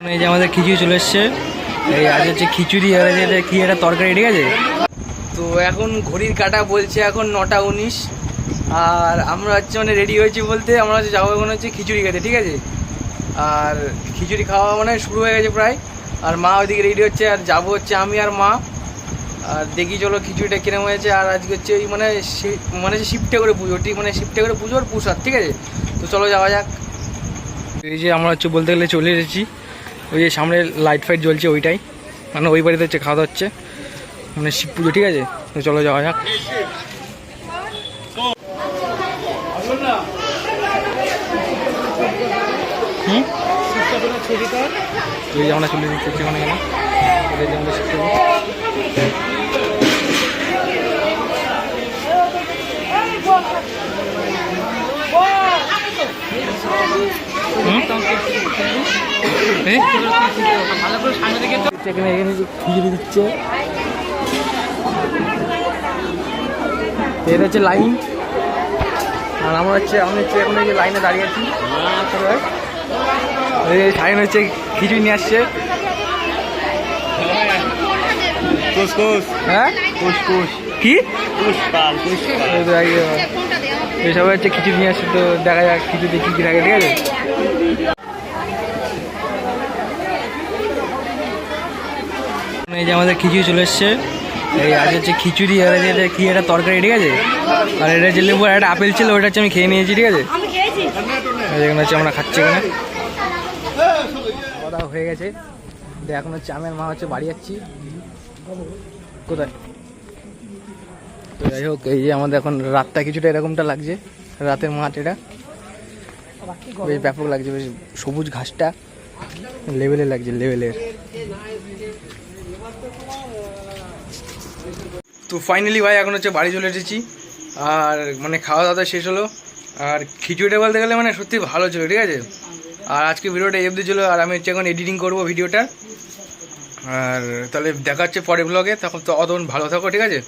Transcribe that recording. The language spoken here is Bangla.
এই যে আমাদের খিচুড়ি চলে এসছে। এই আজ হচ্ছে খিচুড়ি কি একটা তরকারি, ঠিক আছে? তো এখন ঘড়ির কাটা বলছে এখন নটা উনিশ। আর আমরা হচ্ছে মানে রেডি হয়েছি বলতে, আমরা হচ্ছে যাব এখন হচ্ছে খিচুড়ি খেতে, ঠিক আছে? আর খিচুড়ি খাওয়া মানে শুরু হয়ে গেছে প্রায়। আর মা ওইদিকে রেডি হচ্ছে, আর যাব হচ্ছে আমি আর মা। আর দেখি চলো খিচুড়িটা কিরম হয়েছে। আর আজকে হচ্ছে ওই মানে মানে হচ্ছে শিফটে করে পুজো, ঠিক মানে শিফটে করে পুজোর পুষার ঠিক আছে? তো চলো যাওয়া যাক। এই যে আমরা হচ্ছে বলতে গেলে চলে এসেছি। ওই যে সামনে লাইট ফাইট জ্বলছে ওইটাই। মানে ওই বাড়িতে হচ্ছে খাওয়া হচ্ছে। মানে শিব পুজো, ঠিক আছে? তো চলো যাওয়া যাক। হুম? এই? এখানে এখানে দিচ্ছে এটা হচ্ছে লাইন। আর আমরা হচ্ছে আমি হচ্ছে এখন এই যে লাইনে দাঁড়িয়ে আছি। সাইন হচ্ছে খিচুড়ি নিয়ে আসছে। হ্যাঁ? কি? সবাই হচ্ছে খিচুড়ি নিয়ে আসছে তো দেখা যাক খিচুড়ি কি কি থাকে ঠিক আছে? এই যে আমাদের খিচুড়ি চলে এসছে। এই আজ হচ্ছে খিচুড়ি আর এই যে এটা কি একটা তরকারি ঠিক আছে? আর এটা যে লেবু একটা আপেল ছিল ওটা হচ্ছে আমি খেয়ে নিয়েছি ঠিক আছে? এখানে হচ্ছে আমরা খাচ্ছি এখানে। খাওয়া হয়ে গেছে। এখন হচ্ছে আমি আর মা হচ্ছে বাড়ি যাচ্ছি। কোথায়? তো যাই হোক এই যে আমাদের এখন রাতটা কিছুটা এরকমটা লাগছে রাতের মাঠ এটা। বেশ ব্যাপক লাগছে বেশ সবুজ ঘাসটা। লেভেলে লাগছে লেভেলের। তো ফাইনালি ভাই, এখন হচ্ছে বাড়ি চলে এসেছি। আর মানে খাওয়া দাওয়া শেষ হলো। আর খিচুড়িটা বলতে গেলে মানে সত্যি ভালো ছিল, ঠিক আছে? আর আজকে ভিডিওটা এফদি ছিল, আর আমি হচ্ছে এখন এডিটিং করব ভিডিওটা। আর তাহলে দেখাচ্ছে পরে ব্লগে তখন তো অতক্ষণ ভালো থাকো, ঠিক আছে?